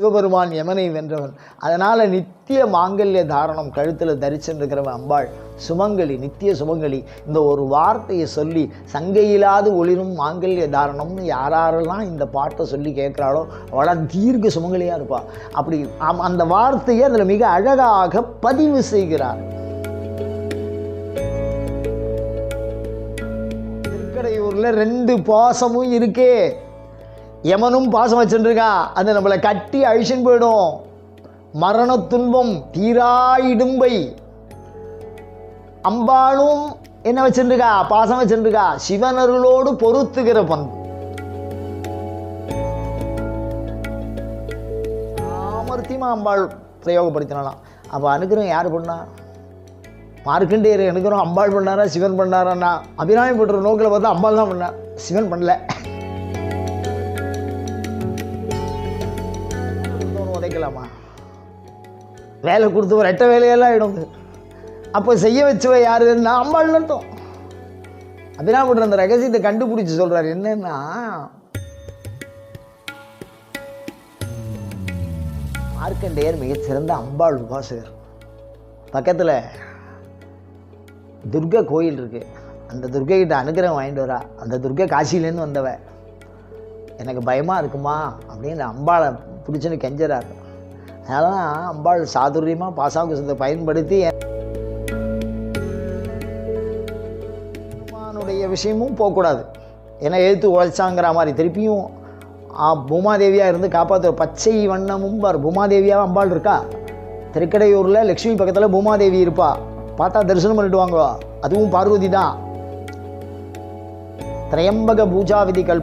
சிவபெருமான் யமனை வென்றவன். அதனால் நித்திய மாங்கல்ய தாரணம் கழுத்தில் தரிச்சுருக்கிறவன் அம்பாள் சுமங்கலி நித்திய சுமங்கலி. இந்த ஒரு வார்த்தையை சொல்லி சங்கையில்லாது ஒளிரும் மாங்கல்ய தாரணம்னு யாரெல்லாம் இந்த பாட்டை சொல்லி கேட்குறாளோ அவளால் தீர்க்க சுமங்கலியாக இருப்பாள் அப்படி அம்- அந்த வார்த்தையை அதில் மிக அழகாக பதிவு செய்கிறார். திருக்கடையூரில் ரெண்டு பாசமும் இருக்கே. எமனும் பாசம் வச்சுருக்கான் அது நம்மளை கட்டி அழிச்சுன்னு போயிடும். மரண துன்பம் தீராயிடும்பை. அம்பாளும் என்ன வச்சுருக்கா பாசம் வச்சுருக்கா சிவனருளோடு பொறுத்துகிற பண்பு. சாமர்த்தியமா அம்பாள் பிரயோகப்படுத்தினாலாம் அப்போ அனுகிரகம் யார் பண்ணா? மார்க்கண்டேயர் அனுகிரகம் அம்பாள் பண்ணாரா சிவன் பண்ணாரான்னா? அபிராமி பண்ற நோக்கில் பார்த்தா அம்பாள் தான் பண்ணா. சிவன் பண்ணல. வேலை கொடுத்து ஒரு ரெட்டை வேலையெல்லாம் ஆகிடும் அப்போ செய்ய வச்சவ யாருன்னா அம்பாள்னு அர்த்தம். அபிராமர் அந்த ரகசியத்தை கண்டுபிடிச்சி சொல்றாரு. என்னன்னா மார்க்கண்டேயர் மிகச்சிறந்த அம்பாள் உபாசகர். பக்கத்தில் துர்கை கோயில் இருக்கு. அந்த துர்கை கிட்ட அனுகிரகம் வாங்கிட்டு வரா. அந்த துர்கை காசிலேருந்து வந்தவ. எனக்கு பயமாக இருக்குமா? அப்படின்னு அம்பாளை பிடிச்சின்னு கெஞ்சராரு அதெல்லாம் அம்பாள் சாதுரியமாக பாசாங்குசத்தை பயன்படுத்தி பெருமானுடைய விஷயமும் போகக்கூடாது. ஏன்னா எழுத்து உழைச்சாங்கிற மாதிரி திருப்பியும் பூமாதேவியாக இருந்து காப்பாற்ற பச்சை வண்ணமும் பார் பூமாதேவியாக அம்பாள் இருக்கா? திருக்கடையூரில் லக்ஷ்மி பக்கத்தில் பூமாதேவி இருப்பா. பார்த்தா தரிசனம் பண்ணிட்டு வாங்குவா. அதுவும் பார்வதி தான் திரையம்பக பூஜா விதிகள்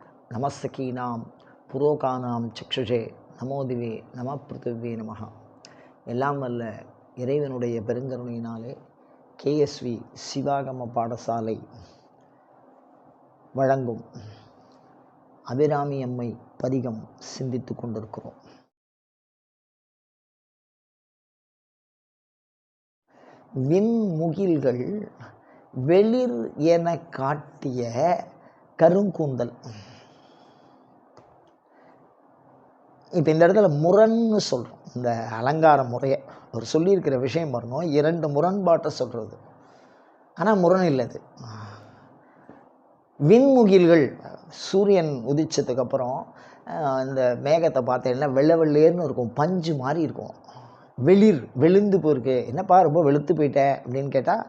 நம புரோகானாம் சக்ஷுஷே நமோதிவே நம பிருத்திவே நமஹ. எல்லாம் வல்ல இறைவனுடைய பெருங்கருணையினாலே கேஎஸ்வி சிவாகம பாடசாலை வழங்கும் அபிராமி அம்மை பதிகம் சிந்தித்து கொண்டிருக்கிறோம். விண்முகில்கள் வெளிர் என காட்டிய கருங்கூந்தல். இப்போ இந்த இடத்துல முரண்னு சொல்கிறோம் இந்த அலங்கார முறையை. அவர் சொல்லியிருக்கிற விஷயம் வரணும் இரண்டு முரண்பாட்டை சொல்கிறது ஆனால் முரண் இல்லை அது. விண்முகில்கள் சூரியன் உதிச்சதுக்கு அப்புறம் இந்த மேகத்தை பார்த்தீங்கன்னா வெள்ளை வெள்ளேர்னு இருக்கும் பஞ்சு மாதிரி இருக்கும். வெளிர் வெளுந்து போயிருக்கு. என்னப்பா ரொம்ப வெளுத்து போயிட்டேன் அப்படின்னு கேட்டால்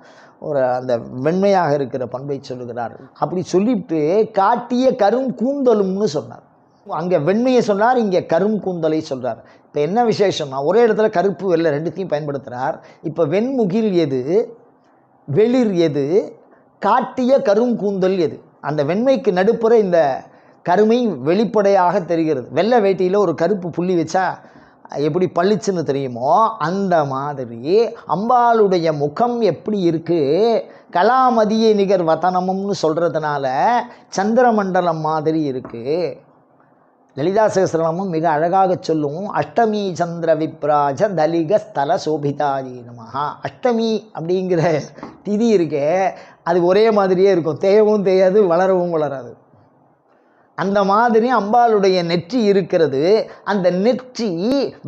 ஒரு அந்த வெண்மையாக இருக்கிற பண்பை சொல்லுகிறார். அப்படி சொல்லிட்டு காட்டிய கரும் கூந்தலும்னு சொன்னார். அங்கே வெண்மையை சொன்னார் இங்கே கரும் கூந்தலை சொல்கிறார் இப்போ என்ன விசேஷம்னா ஒரே இடத்துல கருப்பு வெள்ளை ரெண்டுத்தையும் பயன்படுத்துகிறார் இப்போ வெண்முகில் எது? வெளிர் எது? காட்டிய கருங்கூந்தல் எது? அந்த வெண்மைக்கு நடுப்புற இந்த கருமை வெளிப்படையாக தெரிகிறது. வெள்ளை வேட்டியில் ஒரு கருப்பு புள்ளி வச்சா எப்படி பளிச்சுன்னு தெரியுமோ அந்த மாதிரி அம்பாளுடைய முகம் எப்படி இருக்குது கலாமதியை நிகர் வதனமும்னு சொல்கிறதுனால சந்திரமண்டலம் மாதிரி இருக்குது லலிதா சகஸ்ரநாமம் மிக அழகாக சொல்லுவோம் அஷ்டமி சந்திர விப்ராஜ தலிக ஸ்தல சோபிதாதீனமாக நமஹா. அஷ்டமி அப்படிங்கிற திதி இருக்கே அது ஒரே மாதிரியே இருக்கும். தேயவும் தேயாது வளரவும் வளராது. அந்த மாதிரி அம்பாளுடைய நெற்றி இருக்கிறது. அந்த நெற்றி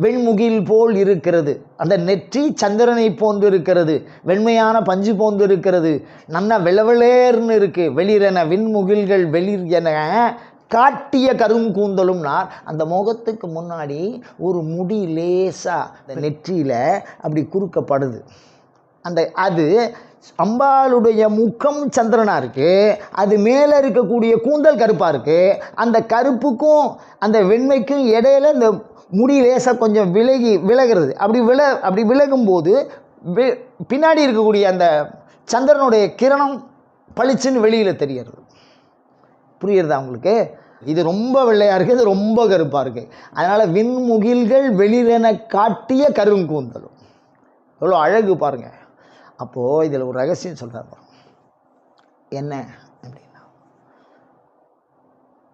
வெண்முகில் போல் இருக்கிறது. அந்த நெற்றி சந்திரனை போன்று இருக்கிறது. வெண்மையான பஞ்சு போன்று இருக்கிறது. நல்ல விளவிளேர்னு இருக்குது வெளிரென விண்முகில்கள் வெளிர் என காட்டிய கருங்கூந்தலும்னார் அந்த முகத்துக்கு முன்னாடி ஒரு முடி லேசாக அந்த நெற்றியில் அப்படி குறுக்கப்படுது. அந்த அது அம்பாளுடைய முகம் சந்திரனாக இருக்குது அது மேலே இருக்கக்கூடிய கூந்தல் கருப்பாக இருக்குது அந்த கருப்புக்கும் அந்த வெண்மைக்கும் இடையில இந்த முடி லேசாக கொஞ்சம் விலகி விலகிறது. அப்படி வில அப்படி விலகும்போது வி- பின்னாடி இருக்கக்கூடிய அந்த சந்திரனுடைய கிரணம் பளிச்சுன்னு வெளியில் தெரியறது புரியுறதா உங்களுக்கு? இது ரொம்ப வெள்ளையாக இருக்குது இது ரொம்ப கருப்பாக இருக்குது அதனால் விண்முகில்கள் வெளியிலென காட்டிய கருங்கூந்தலும். எவ்வளோ அழகு பாருங்க. அப்போது இதில் ஒரு ரகசியம் சொல்கிறார் என்ன அப்படின்னா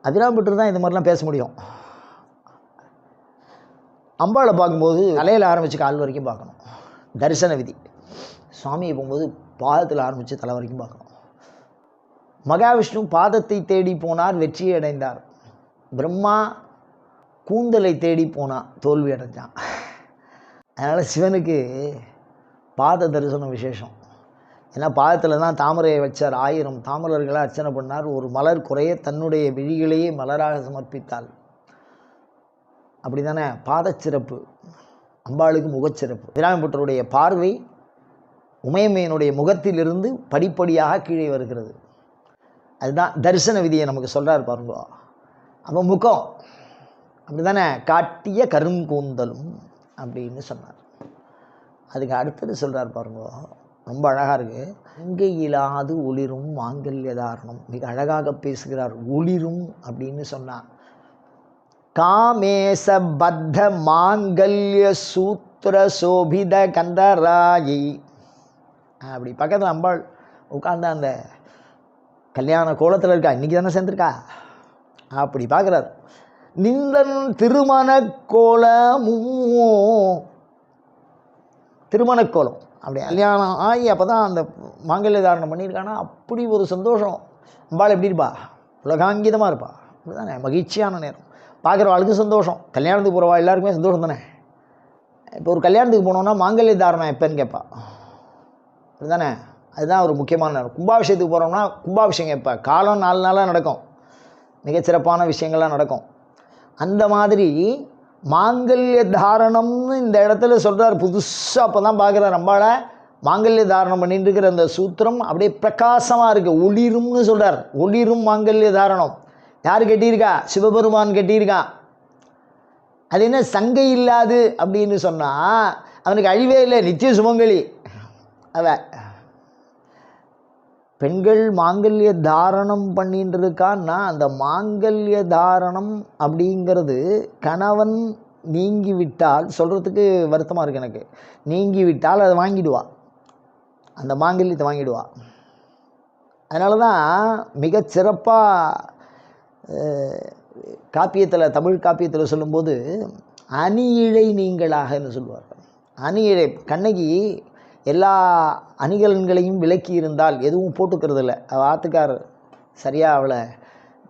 அதிராம்பட்டு தான் இந்த மாதிரிலாம் பேச முடியும். அம்பாளை பார்க்கும்போது தலையில் ஆரம்பித்து கால் வரைக்கும் பார்க்கணும். தரிசன விதி. சுவாமியை போகும்போது பாதத்தில் ஆரம்பித்து தலை வரைக்கும் பார்க்கணும். மகாவிஷ்ணு பாதத்தை தேடி போனார் வெற்றியை அடைந்தார் பிரம்மா கூந்தலை தேடி போனான் தோல்வி அடைஞ்சான் அதனால் சிவனுக்கு பாத தரிசனம் விசேஷம். ஏன்னா பாதத்தில் தான் தாமரையை வச்சார் ஆயிரம் தாமரர்களை அர்ச்சனை பண்ணார். ஒரு மலர் குறைய தன்னுடைய விழிகளையே மலராக சமர்ப்பித்தாள். அப்படி தானே பாதச்சிறப்பு. அம்பாளுக்கு முகச்சிறப்பு. விராமபுற்றருடைய பார்வை உமையம்மையனுடைய முகத்திலிருந்து படிப்படியாக கீழே வருகிறது. அதுதான் தரிசன விதியை நமக்கு சொல்கிறார் பாருங்க. அப்போ முகம் அப்படி தானே காட்டிய கருங்கூந்தலும் அப்படின்னு சொன்னார். அதுக்கு அடுத்தது சொல்கிறார் பாருங்க. ரொம்ப அழகாக இருக்குது அங்கே இல்லாது ஒளிரும் மாங்கல்ய தாரணம். மிக அழகாக பேசுகிறார். ஒளிரும் அப்படின்னு சொன்னார். காமேச பத்த மாங்கல்ய சூத்திர சோபித கந்தராயி. அப்படி பக்கத்தில் அம்பாள் உட்கார்ந்த அந்த கல்யாண கோலத்தில் இருக்கா? இன்றைக்கி தானே சேர்ந்துருக்கா? அப்படி பார்க்குறாரு நிந்தன் திருமண கோலமும் திருமண அப்படி கல்யாணம் ஆகி அப்போ தான் அந்த மாங்கல்ய தாரணம் பண்ணியிருக்கானா? அப்படி ஒரு சந்தோஷம். அம்பாள் எப்படி இருப்பா? உலகாங்கிதமாக இருப்பா. அப்படிதானே? மகிழ்ச்சியான நேரம். பார்க்குறவாளுக்கு சந்தோஷம். கல்யாணத்துக்கு போகிறவா எல்லாருக்குமே சந்தோஷம் தானே? இப்போ ஒரு கல்யாணத்துக்கு போனோன்னா மாங்கல்ய தாரணம் எப்போன்னு கேட்பா. அப்படிதானே? அதுதான் ஒரு முக்கியமான நேரம். கும்பாபிஷேகத்துக்கு போகிறோம்னா கும்பாபிஷேகம் இப்போ காலம் நாலு நாளாக நடக்கும். மிகச்சிறப்பான விஷயங்கள்லாம் நடக்கும். அந்த மாதிரி மாங்கல்ய தாரணம்னு இந்த இடத்துல சொல்கிறார் புதுசாக அப்போ தான் பார்க்குறார் நம்மளால் மாங்கல்ய தாரணம் பண்ணிட்டு இருக்கிற அந்த சூத்திரம் அப்படியே பிரகாசமாக இருக்குது ஒளிரும்னு சொல்கிறார் ஒளிரும் மாங்கல்ய தாரணம். யார் கட்டியிருக்கா? சிவபெருமான் கட்டியிருக்கா? அது என்ன சங்கை இல்லாது அப்படின்னு சொன்னால் அவனுக்கு அழிவே இல்லை. நித்திய சுமங்கலி. அவன் பெண்கள் மாங்கல்ய தாரணம் பண்ணிட்டு இருக்கான்னா அந்த மாங்கல்ய தாரணம் அப்படிங்கிறது கணவன் நீங்கி விட்டால் சொல்கிறதுக்கு வருத்தமாக இருக்கு எனக்கு. நீங்கி விட்டால் அதை வாங்கிடுவா. அந்த மாங்கல்யத்தை வாங்கிடுவா. அதனால தான் மிகச் சிறப்பாக காப்பியத்தில் தமிழ் காப்பியத்தில் சொல்லும்போது அணி இழை நீங்களாகன்னு சொல்லுவார் அணி இழை கண்ணகி எல்லா அணிகலன்களையும் விலக்கி இருந்தால் எதுவும் போட்டுக்கிறது இல்லை அவள் ஆத்துக்காரர் சரியாக அவளை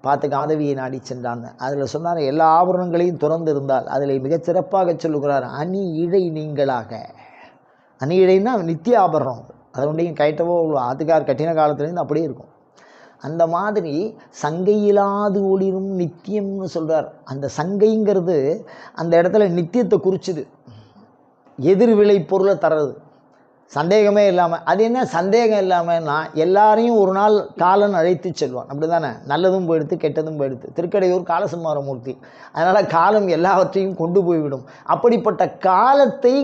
பார்த்து காதவியை நாடி சென்றான். அதில் சொன்னார் எல்லா ஆபரணங்களையும் துறந்து இருந்தால் அதில் மிகச்சிறப்பாக சொல்லுகிறார் அணி இழை நீங்களாக. அணி இழைன்னா நித்திய ஆபரணம் அதனுடைய ஒன்றையும் கைட்டவோ ஆத்துக்கார் கட்டின காலத்துலேருந்து அப்படியே இருக்கும். அந்த மாதிரி சங்கையில்லாது ஒளிரும் நித்தியம்னு சொல்கிறார் அந்த சங்கைங்கிறது அந்த இடத்துல நித்தியத்தை குறிச்சுது. எதிர்விளை பொருளை தர்றது. சந்தேகமே இல்லாமல் அது என்ன சந்தேகம் இல்லாமல்னா எல்லாரையும் ஒரு நாள் காலன் அழைத்து செல்வான். அப்படி தானே நல்லதும் போயிடுத்து கெட்டதும் போயிடுத்து. திருக்கடையூர் காலசம்மாரமூர்த்தி. அதனால் காலம் எல்லாவற்றையும் கொண்டு போய்விடும். அப்படிப்பட்ட காலத்தை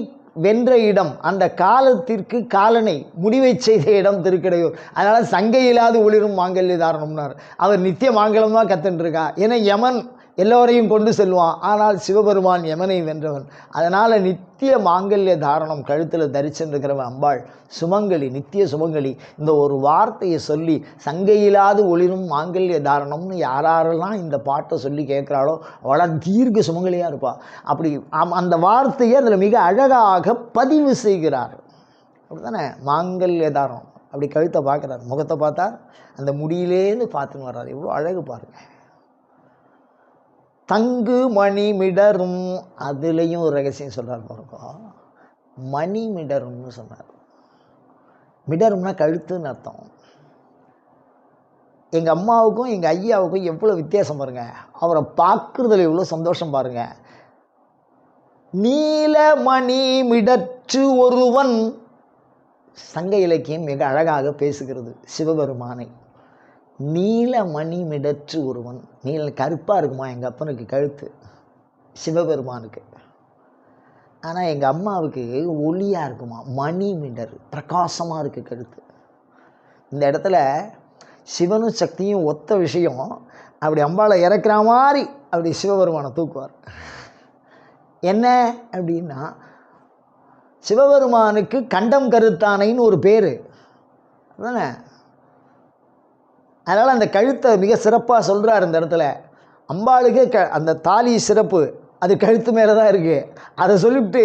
வென்ற இடம் அந்த காலத்திற்கு காலனை முடிவை செய்த இடம் திருக்கடையூர். அதனால் சங்கையில்லாது ஒளிரும் மாங்கல்ய தாரணம்னார். அவர் நித்திய மாங்கலம் தான் கத்துன்ட்ருக்கா ஏன்னா யமன் எல்லோரையும் கொண்டு செல்வான். ஆனால் சிவபெருமான் யமனை வென்றவன். அதனால் நித்திய மாங்கல்ய தாரணம் கழுத்தில் தரிச்சுருக்கிறவன் அம்பாள். சுமங்கலி நித்திய சுமங்கலி. இந்த ஒரு வார்த்தையை சொல்லி சங்கையில்லாது ஒளிரும் மாங்கல்ய தாரணம்னு யாரெல்லாம் இந்த பாட்டை சொல்லி கேட்குறாளோ அவளால் தீர்க்க சுமங்கலியாக இருப்பாள் அப்படி அம்- அந்த வார்த்தையை அதில் மிக அழகாக பதிவு செய்கிறார். அப்படிதானே மாங்கல்ய தாரணம். அப்படி கழுத்தை பார்க்குறார். முகத்தை பார்த்தா அந்த முடியிலேருந்து பார்த்துன்னு வர்றார். இவ்வளோ அழகு பாருங்க. தங்கு மணி மிடரும் அதுலேயும் ஒரு ரகசியம் சொல்கிறார் பாருங்க. மணி மிடரும்னு சொன்னார். மிடரும்னா கழுத்துன்னு அர்த்தம். எங்கள் அம்மாவுக்கும் எங்கள் ஐயாவுக்கும் எவ்வளோ வித்தியாசம் பாருங்கள் அவரை பார்க்குறதுல எவ்வளோ சந்தோஷம் பாருங்க. நீலமணி மிடற்று ஒருவன். சங்க இலக்கியம் மிக அழகாக பேசுகிறது சிவபெருமானை. நீலமணி மிடற்று ஒருவன். நீல கருப்பாக இருக்குமா? எங்கள் அப்பனுக்கு கழுத்து. சிவபெருமானுக்கு. ஆனால் எங்கள் அம்மாவுக்கு ஒளியாக இருக்குமா? மணி மிடர் பிரகாசமாக இருக்குது கழுத்து. இந்த இடத்துல சிவனும் சக்தியும் ஒத்த விஷயம். அப்படி அம்பாளை இறக்குற மாதிரி அப்படி சிவபெருமானை தூக்குவார். என்ன அப்படின்னா சிவபெருமானுக்கு கண்டம் கருத்தானைன்னு ஒரு பேர். அதானே? அதனால் அந்த கழுத்தை மிக சிறப்பாக சொல்கிறார் இந்த இடத்துல. அம்பாளுக்கு க அந்த தாலி சிறப்பு. அது கழுத்து மேலே தான் இருக்குது அதை சொல்லிவிட்டு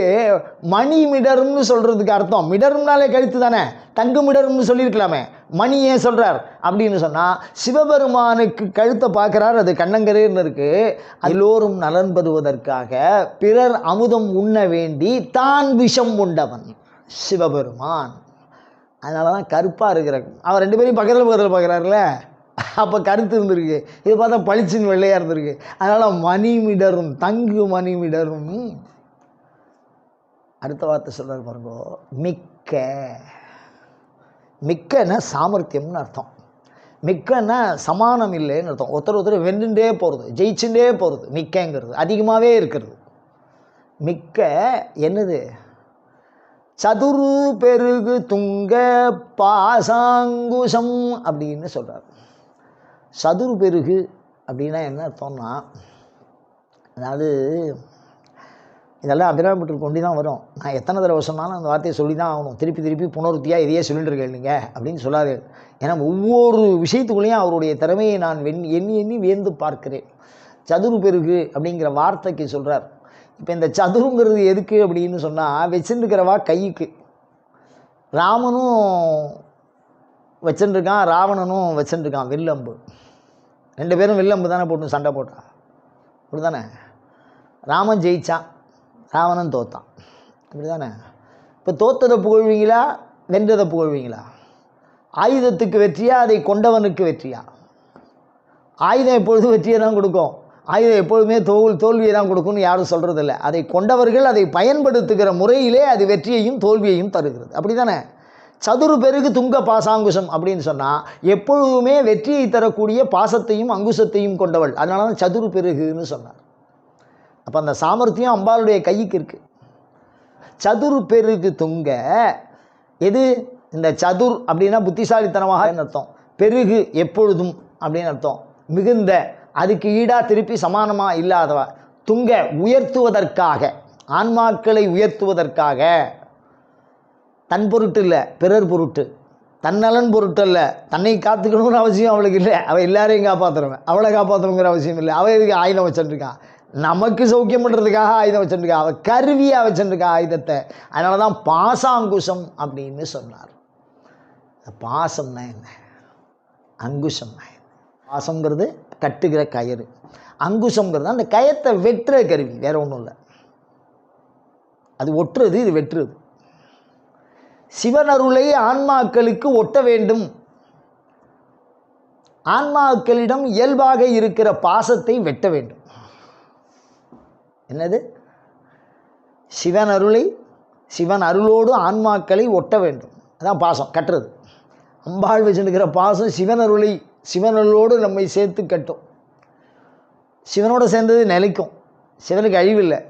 மணி மிடரும்னு சொல்கிறதுக்கு அர்த்தம். மிடரும்னாலே கழுத்து தானே? தங்கு மிடரும்னு சொல்லியிருக்கலாமே. மணி ஏன் சொல்கிறார் அப்படின்னு சொன்னால் சிவபெருமானுக்கு கழுத்தை பார்க்குறார். அது கண்ணங்கரேன்னு இருக்குது எல்லோரும் நலன் பெறுவதற்காக பிறர் அமுதம் உண்ண வேண்டி தான் விஷம் உண்டவன் சிவபெருமான். அதனால தான் கருப்பாக இருக்கிற அவர் ரெண்டு பேரையும் பக்கத்தில் பக்கத்தில் பார்க்குறாருல அப்போ கருத்து இருந்திருக்கு. இது பார்த்தா பளிச்சின் வெள்ளையாக இருந்திருக்கு. அதனால் மணி மிடரும் தங்கு மணி மிடரும் அடுத்த வார்த்தை சொல்கிறார் பாருங்க. மிக்க. மிக்கன்னா சாமர்த்தியம்னு அர்த்தம். மிக்கன்னா சமானம் இல்லைன்னு அர்த்தம். ஒருத்தர் ஒருத்தர் வென்றுண்டே போகிறது ஜெயிச்சுட்டே போகிறது மிக்கங்கிறது அதிகமாகவே இருக்கிறது. மிக்க என்னது? சதுரு பெருகு துங்க பாசாங்குசம் அப்படின்னு சொல்கிறார் சதுரு பெருகு அப்படின்னா என்ன அர்த்தம்னா அதாவது இதெல்லாம் அபிராமப்பட்டு கொண்டு தான் வரும். நான் எத்தனை தடவை சொன்னாலும் அந்த வார்த்தையை சொல்லி தான் ஆகணும். திருப்பி திருப்பி புனருத்தியாக இதையே சொல்லிட்டு நீங்கள் அப்படின்னு சொல்லாது. ஏன்னா ஒவ்வொரு விஷயத்துக்குள்ளேயும் அவருடைய திறமையை நான் வெண் எண்ணி எண்ணி வியந்து பார்க்கிறேன். சதுரு பெருகு அப்படிங்கிற வார்த்தைக்கு சொல்கிறார் இப்போ இந்த சதுருங்கிறது எதுக்கு அப்படின்னு சொன்னால் வச்சுருக்கிறவா கைக்கு. ராமனும் வச்சுருக்கான் ராவணனும் வச்சுருக்கான் வில்லம்பு. ரெண்டு பேரும் வில்லம்பு தானே போட்டு சண்டை போட்டான். அப்படி தானே ராமன் ஜெயித்தான் ராவணன் தோத்தான். அப்படி தானே இப்போ தோத்ததை புகழ்வீங்களா? வென்றதை புகழ்வீங்களா? ஆயுதத்துக்கு வெற்றியா? அதை கொண்டவனுக்கு வெற்றியா? ஆயுதம் எப்பொழுதும் வெற்றியை தான் கொடுக்கும்? ஆயுதம் எப்பொழுதுமே தோல் தோல்வியை தான் கொடுக்கும்னு யாரும் சொல்கிறதில்ல அதை கொண்டவர்கள் அதை பயன்படுத்துகிற முறையிலே அது வெற்றியையும் தோல்வியையும் தருகிறது. அப்படி தானே சதுரு பெருகு துங்க பாசாங்குசம் அப்படின்னு சொன்னால் எப்பொழுதுமே வெற்றியை தரக்கூடிய பாசத்தையும் அங்குசத்தையும் கொண்டவள். அதனால தான் சதுரு பெருகுன்னு சொன்னார். அப்போ அந்த சாமர்த்தியம் அம்பாளுடைய கைக்கு இருக்குது சதுரு பெருகு துங்க எது? இந்த சதுர் அப்படின்னா புத்திசாலித்தனமாக அர்த்தம்? பெருகு எப்பொழுதும் அப்படின்னு அர்த்தம். மிகுந்த அதுக்கு ஈடாக திருப்பி சமானமாக இல்லாதவ. துங்க உயர்த்துவதற்காக ஆன்மாக்களை உயர்த்துவதற்காக. தன் பொருட்டு இல்லை பிறர் பொருட்டு. தன்னலன் பொருட்டு இல்லை தன்னை காத்துக்கணுங்கிற அவசியம் அவளுக்கு இல்லை. அவள் எல்லாரையும் காப்பாற்றுறவன் அவளை காப்பாற்றணுங்கிற அவசியம் இல்லை. அவள் எதுக்கு ஆயுதம் வச்சுட்டுருக்கான் நமக்கு சௌக்கியம் பண்ணுறதுக்காக ஆயுதம் வச்சுருக்கா? அவள் கருவியாக வச்சுருக்கா ஆயுதத்தை. அதனால தான் பாசாங்குசம் அப்படின்னு சொன்னார். பாசம்னா என்ன? அங்குசம்னா என்ன? பாசங்கிறது கட்டுகிற கயிறு. அங்குசங்கிறது அந்த கயத்தை வெட்டுற கருவி. வேற ஒன்றும் இல்லை. அது ஒட்டுறது இது வெட்டுறது. சிவனருளை ஆன்மாக்களுக்கு ஒட்ட வேண்டும். ஆன்மாக்களிடம் இயல்பாக இருக்கிற பாசத்தை வெட்ட வேண்டும். என்னது? சிவன் அருளை சிவன் அருளோடு ஆன்மாக்களை ஒட்ட வேண்டும். அதான் பாசம் கட்டுறது. அம்பாள் வச்சுருக்கிற பாசம் சிவன் அருளை சிவன் அருளோடு நம்மை சேர்த்து கட்டும். சிவனோடு சேர்ந்தது நிலைக்கும். சிவனுக்கு அழிவில்லை.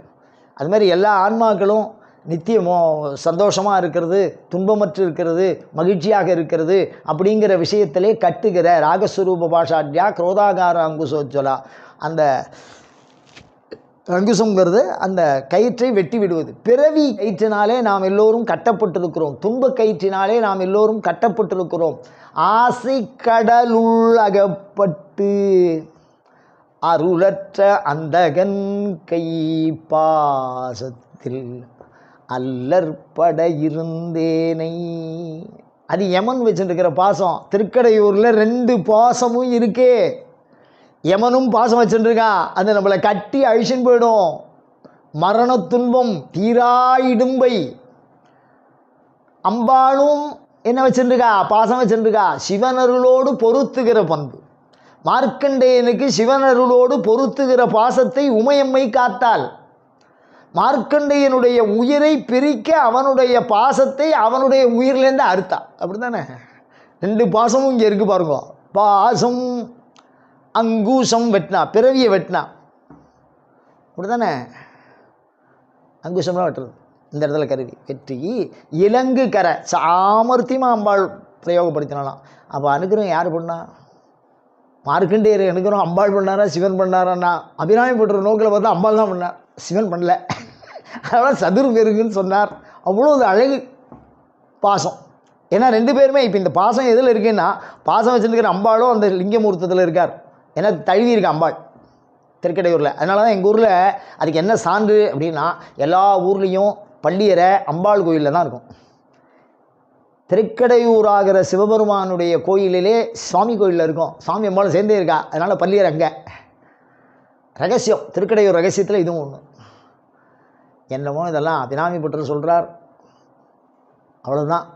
அது மாதிரி எல்லா ஆன்மாக்களும் நித்தியமோ சந்தோஷமாக இருக்கிறது துன்பமற்று இருக்கிறது மகிழ்ச்சியாக இருக்கிறது அப்படிங்கிற விஷயத்திலே கட்டுகிற ராகஸ்வரூப பாஷாட்யா குரோதாகார அங்குசோஜ்வலா அந்த அங்குசங்கிறது அந்த கயிற்றை வெட்டி விடுவது. பிறவி கயிற்றினாலே நாம் எல்லோரும் கட்டப்பட்டிருக்கிறோம். துன்ப கயிற்றினாலே நாம் எல்லோரும் கட்டப்பட்டிருக்கிறோம். ஆசை கடலுள் அகப்பட்டு அருளற்ற அந்தகன் கை பாசத்தில் அல்லற்பட இருந்தேனை அது யமன் வச்சுருக்கிற பாசம். திருக்கடையூரில் ரெண்டு பாசமும் இருக்கே. யமனும் பாசம் வச்சுருக்கா அது நம்மளை கட்டி அழிச்சுன்னு போயிடும். மரண துன்பம் தீரா இடும்பை அம்பாளும் என்ன வச்சுருக்கா பாசம் வச்சுருக்கா சிவனருளோடு பொருத்துகிற பண்பு. மார்க்கண்டேயனுக்கு சிவனருளோடு பொருத்துகிற பாசத்தை உமையம்மை காத்தாள். மார்க்கண்டேயனுடைய உயிரை பிரிக்க அவனுடைய பாசத்தை அவனுடைய உயிர்லேருந்து அறுத்தா. அப்படி தானே ரெண்டு பாசமும் இங்கே இருக்குது பாருங்க. பாசம் அங்கூசம் வெட்டினா பிறவியை வெட்டினா. அப்படி தானே அங்குசம்லாம் வெட்டுறது இந்த இடத்துல கருவி. வெற்றி இலங்கு கரை. சாமர்த்தியமாக அம்பாள் பிரயோகப்படுத்தினாலாம் அப்போ அனுகிரகம் யார் பண்ணா? மார்க்கண்டேயர் அனுகிரகம் அம்பாள் பண்ணாரா சிவன் பண்ணாரான்னா? அபிராமி பட்டுற நோக்கில் பார்த்தா அம்பாள் தான் பண்ணார் சிவன் பண்ணல. அதனால் சதுர் பெருகுன்னு சொன்னார். அவ்வளோ ஒரு அழகு பாசம். ஏன்னா ரெண்டு பேருமே இப்போ இந்த பாசம் எதில் இருக்குன்னா பாசம் வச்சுருக்கிற அம்பாளும் அந்த லிங்கமூர்த்தத்தில் இருக்கார். ஏன்னா தழுவி இருக்கு அம்பாள் திருக்கடையூரில். அதனால தான் எங்கள் ஊரில் அதுக்கு என்ன சான்று அப்படின்னா எல்லா ஊர்லேயும் பள்ளியறை அம்பாள் கோயிலில் தான் இருக்கும். திருக்கடையூராகிற சிவபெருமானுடைய கோயிலிலே சுவாமி கோயிலில் இருக்கும். சுவாமி அம்பாலும் சேர்ந்தே இருக்கா. அதனால் பள்ளியறை அங்கே. ரகசியம். திருக்கடையூர் ரகசியத்தில் இதுவும் ஒன்று என்னமோ இதெல்லாம் அபினாமி புற்றல் சொல்கிறார் அவ்வளோதான்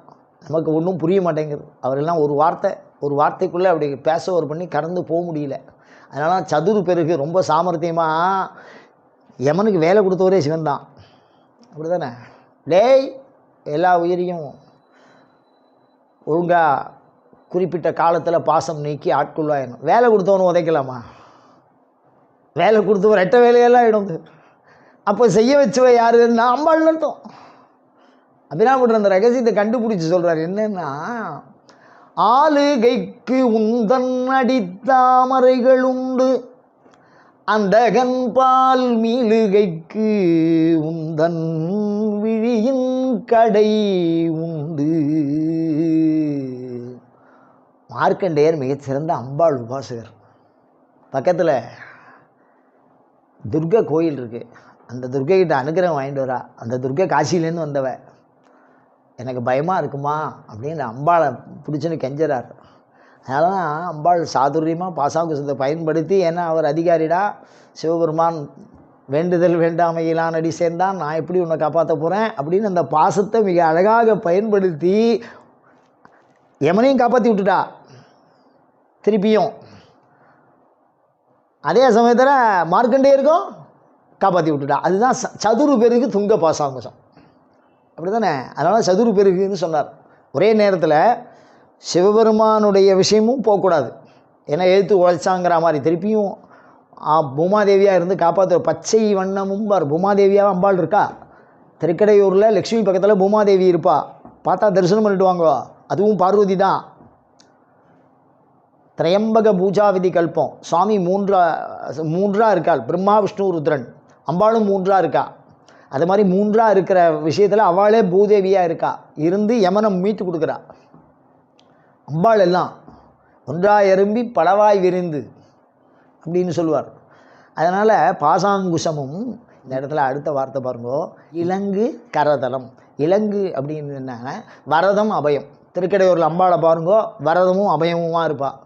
நமக்கு ஒன்றும் புரிய மாட்டேங்குது. அவரெல்லாம் ஒரு வார்த்தை ஒரு வார்த்தைக்குள்ளே அப்படி பேச ஒரு பண்ணி கடந்து போக முடியல. அதனால தான் சதுரு பெருகு ரொம்ப சாமர்த்தியமாக யமனுக்கு வேலை கொடுத்தவரே சிவன் தான் அப்படி தானே டேய் எல்லா உயிரையும் ஒழுங்காக குறிப்பிட்ட காலத்தில் பாசம் நீக்கி ஆட்கொள்வாயணும் வேலை கொடுத்தவனு உதைக்கலாமா? வேலை கொடுத்தவன் ரெட்ட வேலையெல்லாம் ஆகிடும் அப்போ செய்ய வச்சவ யாருன்னா அம்பாள்னு அர்த்தம். அபிராமர் அந்த ரகசியத்தை கண்டுபிடிச்சி சொல்கிறார் என்னன்னா ஆளுகைக்கு உந்தன் அடித்தாமரைகள் உண்டு. அந்த கண்பால் மீளுகைக்கு உந்தன் விழியின் கடை உண்டு. மார்க்கண்டேயர் மிகச்சிறந்த அம்பாள் உபாசகர். பக்கத்தில் துர்கை கோயில் இருக்குது அந்த துர்கைகிட்ட அனுகிரகம் வாங்கிட்டு வரா. அந்த துர்கை காசியிலேருந்து வந்தவ. எனக்கு பயமாக இருக்குமா? அப்படின்னு அம்பாளை பிடிச்சுன்னு கெஞ்சறார். அதனால தான் அம்பாள் சாதுரியமாக பாசாங்குசத்தை பயன்படுத்தி ஏன்னா அவர் அதிகாரிடா சிவபெருமான் வேண்டுதல் வேண்டாமையிலான் அடி சேர்ந்தான். நான் எப்படி உன்னை காப்பாற்ற போகிறேன் அப்படின்னு அந்த பாசத்தை மிக அழகாக பயன்படுத்தி எமனையும் காப்பாற்றி விட்டுட்டா. திருப்பியும் அதே சமயத்தில் மார்க்கண்டேயருக்கும் காப்பாற்றி விட்டுட்டா. அதுதான் ச- சதுரு பேருக்கு துங்க பாசாங்குசம். அப்படி தானே அதனால் சதுரு பெருகுன்னு சொன்னார். ஒரே நேரத்தில் சிவபெருமானுடைய விஷயமும் போகக்கூடாது. ஏன்னா எழுத்து உழைச்சாங்கிற மாதிரி. திருப்பியும் பூமாதேவியாக இருந்து காப்பாற்ற பச்சை வண்ணமும் பார் பூமாதேவியாக அம்பாள் இருக்கா? திருக்கடையூரில் லக்ஷ்மி பக்கத்தில் பூமாதேவி இருப்பா. பார்த்தா தரிசனம் பண்ணிட்டு வாங்க அதுவும் பார்வதி தான் திரையம்பக பூஜா விதி கல்பம். சுவாமி மூன்றா மூன்றாக இருக்காள் பிரம்மா விஷ்ணு ருத்ரன். அம்பாளும் மூன்றாக இருக்கா? அது மாதிரி மூன்றாக இருக்கிற விஷயத்தில் அவளே பூதேவியாக இருக்கா? இருந்து யமனம் மீட்டு கொடுக்குறா. அம்பாள் எல்லாம் ஒன்றாக எறும்பி பலவாய் விரிந்து அப்படின்னு சொல்லுவார். அதனால் பாசாங்குஷமும் இந்த இடத்துல அடுத்த வார்த்தை பாருங்கோ. இலங்கு கரதலம் இலங்கு அப்படின்னு என்னன்னா வரதம் அபயம். திருக்கடையூரில் அம்பாளை பாருங்கோ வரதமும் அபயமுமா இருப்பாள்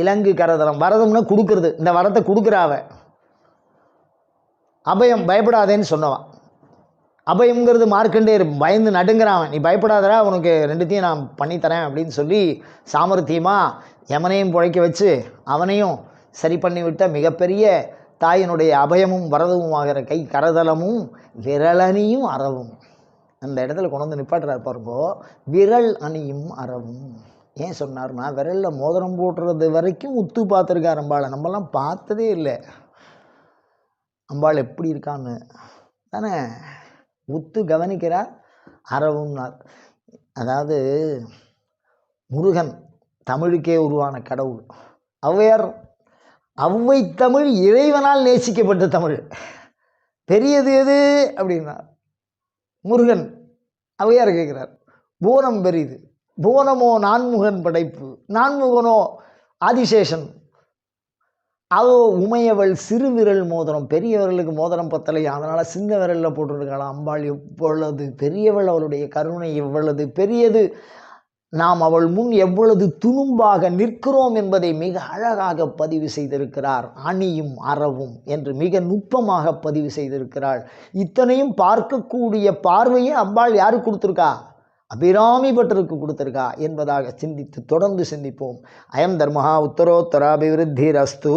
இலங்கு கரதலம் வரதம்னா கொடுக்கறது. இந்த வரத்தை கொடுக்குறாவ அபயம் பயப்படாதேன்னு சொன்னவன். அபயம்ங்கிறது மார்க்கண்டே பயந்து நடுங்கிறான் நீ பயப்படாதடா உனக்கு ரெண்டுத்தையும் நான் பண்ணித்தரேன் அப்படின்னு சொல்லி சாமர்த்தியமாக யமனையும் பிழைக்க வச்சு அவனையும் சரி பண்ணிவிட்ட மிகப்பெரிய தாயினுடைய அபயமும் வரதமும் ஆகிற கை கரதலமும் விரலனியும் அறவும். அந்த இடத்துல கொண்டு வந்து நிப்பாட்டுறாரு பாருங்கோ விரல் அணியும் அறவும். ஏன் சொன்னார்னா விரலில் மோதிரம் போடுறது வரைக்கும் உத்து பார்த்துருக்கார் அம்பாளை. நம்மலாம் பார்த்ததே இல்லை. அம்பாள் எப்படி இருக்கான்னு. தானே? உத்து கவனிக்கிறார் அறவும்னார் அதாவது முருகன் தமிழுக்கே உருவான கடவுள். ஔவையார் ஔவை தமிழ் இறைவனால் நேசிக்கப்பட்ட தமிழ். பெரியது எது? அப்படின்னார் முருகன். ஔவையார் கேட்குறார் பூரம் பெரியது. புவனமோ நான்முகன் படைப்பு நான்முகனோ ஆதிசேஷன். அவ உமையவள் சிறு விரல் மோதிரம் பெரியவர்களுக்கு மோதிரம் பத்தலை. அதனால் சின்ன விரலில் போட்டிருக்காள் அம்பாள் எவ்வளவு பெரியவள் அவளுடைய கருணை எவ்வளவு பெரியது. நாம் அவள் முன் எவ்வளவு துணும்பாக நிற்கிறோம் என்பதை மிக அழகாக பதிவு செய்திருக்கிறார். அணியும் அறவும் என்று மிக நுட்பமாக பதிவு செய்திருக்கிறாள். இத்தனையும் பார்க்கக்கூடிய பார்வையை அம்பாள் யாருக்கு கொடுத்துருக்கா? அபிராமி பட்டருக்கு கொடுத்துருக்கா என்பதாக சிந்தித்து தொடர்ந்து சிந்திப்போம். அயம் தர்மஹா உத்தரோத்தராபிவிருத்தி ரஸ்து